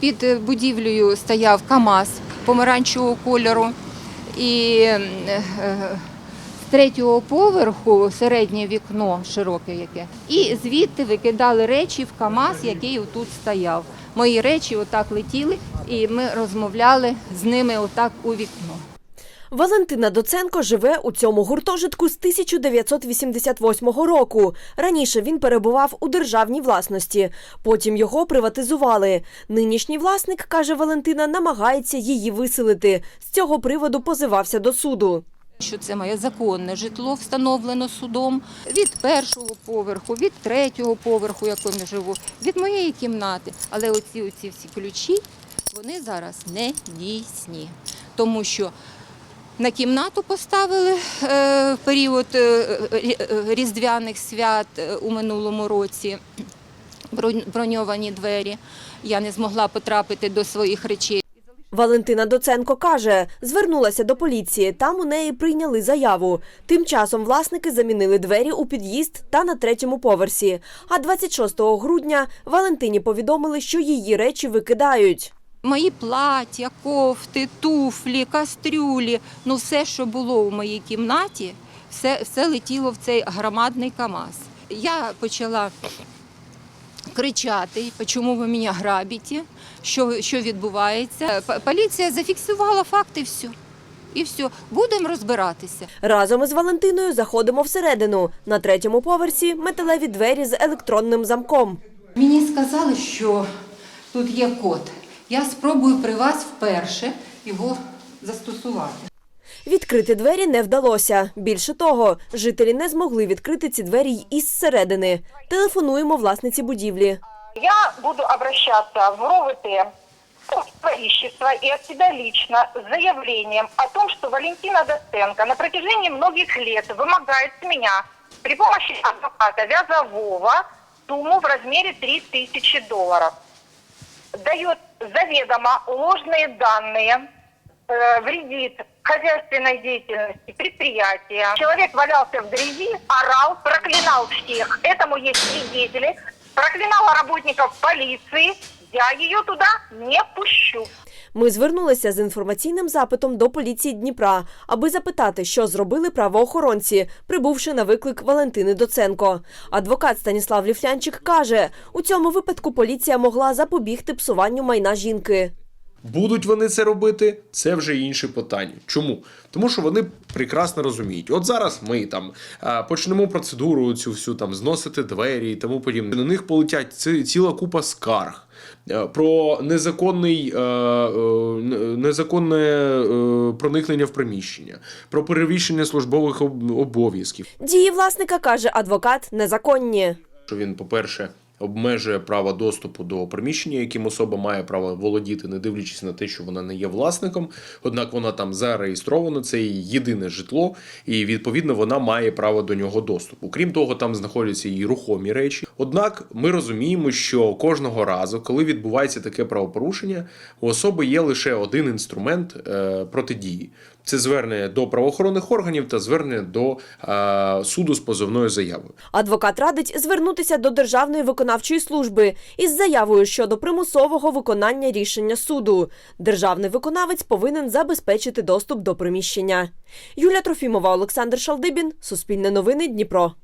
Під е, будівлею стояв КАМАЗ помаранчевого кольору. І е, з третього поверху середнє вікно широке яке. І звідти викидали речі в КАМАЗ, який тут стояв. Мої речі отак летіли, і ми розмовляли з ними отак у вікно. Валентина Доценко живе у цьому гуртожитку з 1988 року. Раніше він перебував у державній власності, потім його приватизували. Нинішній власник, каже Валентина, намагається її виселити. З цього приводу позивався до суду. що це моє законне житло встановлено судом від першого поверху, від третього поверху, якому я живу, від моєї кімнати. Але оці, оці всі ключі вони зараз не дійсні, тому що на кімнату поставили е, в період е, е, різдвяних свят у минулому році броньовані двері. Я не змогла потрапити до своїх речей. Валентина Доценко каже, звернулася до поліції. Там у неї прийняли заяву. Тим часом власники замінили двері у під'їзд та на третьому поверсі. А 26 грудня Валентині повідомили, що її речі викидають. Мої плаття, кофти, туфлі, кастрюлі, ну все, що було у моїй кімнаті, все, все летіло в цей громадний КАМАЗ. Я почала кричати, чому ви мене грабите, що, що відбувається. Поліція зафіксувала факти, все. І все, будемо розбиратися. Разом із Валентиною заходимо всередину. На третьому поверсі металеві двері з електронним замком. Мені сказали, що тут є код. Я спробую при вас вперше його застосувати. Відкрити двері не вдалося. Більше того, жителі не змогли відкрити ці двері й із середини. Телефонуємо власниці будівлі. Я буду обращаться в РОВТ, правительство и от себя лично с заявлением о том, что Валентина Доценко на протяжении многих лет вымогает с меня при помощи адвоката Вязового сумму в размере 3000 долларов. Дает заведомо ложные данные, э, вредит хозяйственной деятельности предприятия. Человек валялся в грязи, орал, проклинал всех. Этому есть свидетели. Проклинала работников полиции. Я ее туда не пущу. Ми звернулися з інформаційним запитом до поліції Дніпра, аби запитати, що зробили правоохоронці, прибувши на виклик Валентини Доценко. Адвокат Станіслав Ліфлянчик каже, у цьому випадку поліція могла запобігти псуванню майна жінки. Будуть вони це робити, це вже інше питання. Чому? Тому що вони прекрасно розуміють. От зараз ми там почнемо процедуру цю всю там зносити двері і тому подібне. На них полетять ці- ціла купа скарг. е, Про незаконний е, е, незаконне проникнення в приміщення, про перевищення службових об- обов'язків. Дії власника каже адвокат незаконні. що він, по-перше, обмежує право доступу до приміщення, яким особа має право володіти, не дивлячись на те, що вона не є власником. Однак вона там зареєстрована, це її єдине житло, і відповідно вона має право до нього доступу. Крім того, там знаходяться і рухомі речі. Однак ми розуміємо, що кожного разу, коли відбувається таке правопорушення, у особи є лише один інструмент е, протидії. Це звернення до правоохоронних органів та звернення до е, суду з позовною заявою. Адвокат радить звернутися до Державної виконавчої служби із заявою щодо примусового виконання рішення суду. Державний виконавець повинен забезпечити доступ до приміщення. Юлія Трофімова, Олександр Шалдибін, Суспільне новини, Дніпро.